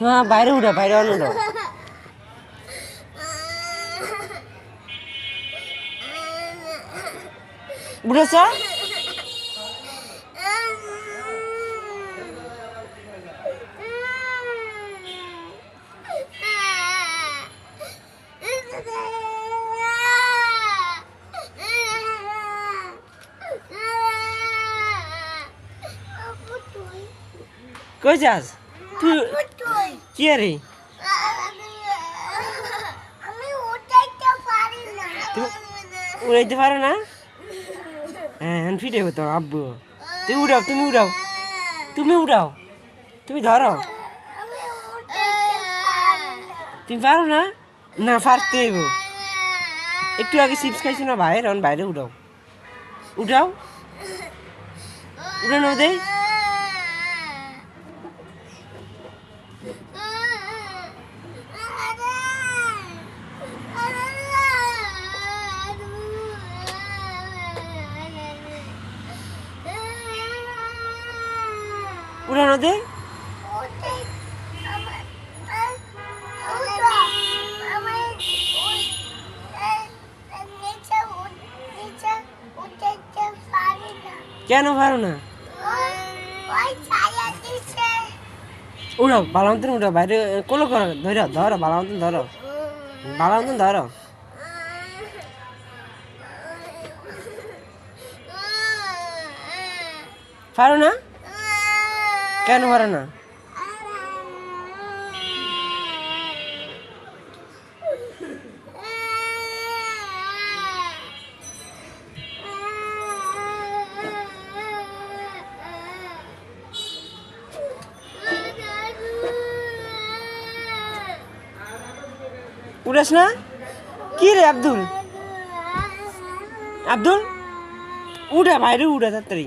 হ্যাঁ বাইরে উঠা বাইরে অন উঠো উঠেছ? কই যাস? তুই কি রে? আমি উঠাইতে পারি না। তুমি উড়াইতে পারো না? হ্যাঁ ফিটে হতো আব্বু। তুমি উড়াও তুমি উড়াও। তুমি উড়াও। তুমি ধরো। তুমি পারো না? না পারতে একটু আগে চিপস খাইছো না বাইরে অন বাইরে উঠাও উঠাও উঠানো দেই উঠানো দে কেন পারো না? উড়াও, বালামতন উড়াও, বাইরে কোলো করো, ধরো ধরো, বালামতন ধরো। বালামতন, ধরো। পারো না কেন পারো না? উড়াস না? কি রে আব্দুল? আব্দুল? উঠা বাইরে উঠা তাড়াতাড়ি।